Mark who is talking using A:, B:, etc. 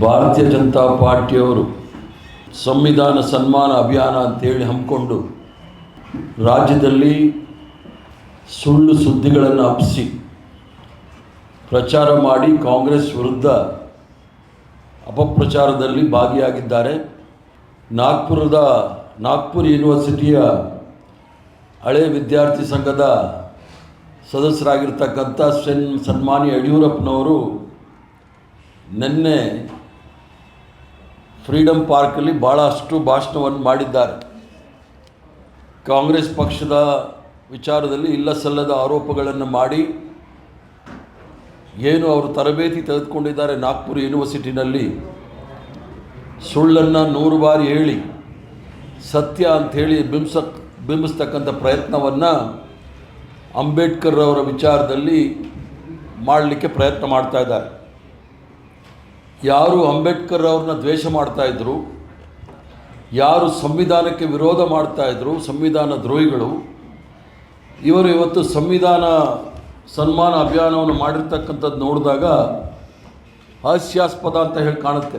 A: ಭಾರತೀಯ ಜನತಾ ಪಾರ್ಟಿಯವರು ಸಂವಿಧಾನ ಸನ್ಮಾನ ಅಭಿಯಾನ ಅಂತೇಳಿ ಹಮ್ಮಿಕೊಂಡು ರಾಜ್ಯದಲ್ಲಿ ಸುಳ್ಳು ಸುದ್ದಿಗಳನ್ನು ಹಬ್ಬಿಸಿ ಪ್ರಚಾರ ಮಾಡಿ ಕಾಂಗ್ರೆಸ್ ವಿರುದ್ಧ ಅಪಪ್ರಚಾರದಲ್ಲಿ ಭಾಗಿಯಾಗಿದ್ದಾರೆ. ನಾಗ್ಪುರದ ನಾಗ್ಪುರ್ ಯೂನಿವರ್ಸಿಟಿಯ ಹಳೆ ವಿದ್ಯಾರ್ಥಿ ಸಂಘದ ಸದಸ್ಯರಾಗಿರ್ತಕ್ಕಂಥ ಸೆನ್ ಸನ್ಮಾನ್ಯ ಯಡಿಯೂರಪ್ಪನವರು ನಿನ್ನೆ ಫ್ರೀಡಮ್ ಪಾರ್ಕಲ್ಲಿ ಭಾಳಷ್ಟು ಭಾಷಣವನ್ನು ಮಾಡಿದ್ದಾರೆ. ಕಾಂಗ್ರೆಸ್ ಪಕ್ಷದ ವಿಚಾರದಲ್ಲಿ ಇಲ್ಲ ಸಲ್ಲದ ಆರೋಪಗಳನ್ನು ಮಾಡಿ ಏನು ಅವರು ತರಬೇತಿ ತೆಗೆದುಕೊಂಡಿದ್ದಾರೆ ನಾಗ್ಪುರ್ ಯೂನಿವರ್ಸಿಟಿನಲ್ಲಿ. ಸುಳ್ಳನ್ನು ನೂರು ಬಾರಿ ಹೇಳಿ, ಸತ್ಯ ಅಂಥೇಳಿ ಬಿಂಬಿಸಕ್ ಬಿಂಬಿಸ್ತಕ್ಕಂಥ ಪ್ರಯತ್ನವನ್ನು ಅಂಬೇಡ್ಕರ್ ಅವರ ವಿಚಾರದಲ್ಲಿ ಮಾಡಲಿಕ್ಕೆ ಪ್ರಯತ್ನ ಮಾಡ್ತಾ ಇದ್ದಾರೆ. ಯಾರು ಅಂಬೇಡ್ಕರ್ ಅವ್ರನ್ನ ದ್ವೇಷ ಮಾಡ್ತಾಯಿದ್ರು ಯಾರು ಸಂವಿಧಾನಕ್ಕೆ ವಿರೋಧ ಮಾಡ್ತಾಯಿದ್ರು ಸಂವಿಧಾನ ದ್ರೋಹಿಗಳು, ಇವರು ಇವತ್ತು ಸಂವಿಧಾನ ಸನ್ಮಾನ ಅಭಿಯಾನವನ್ನು ಮಾಡಿರ್ತಕ್ಕಂಥದ್ದು ನೋಡಿದಾಗ ಹಾಸ್ಯಾಸ್ಪದ ಅಂತ ಹೇಳಿ ಕಾಣುತ್ತೆ.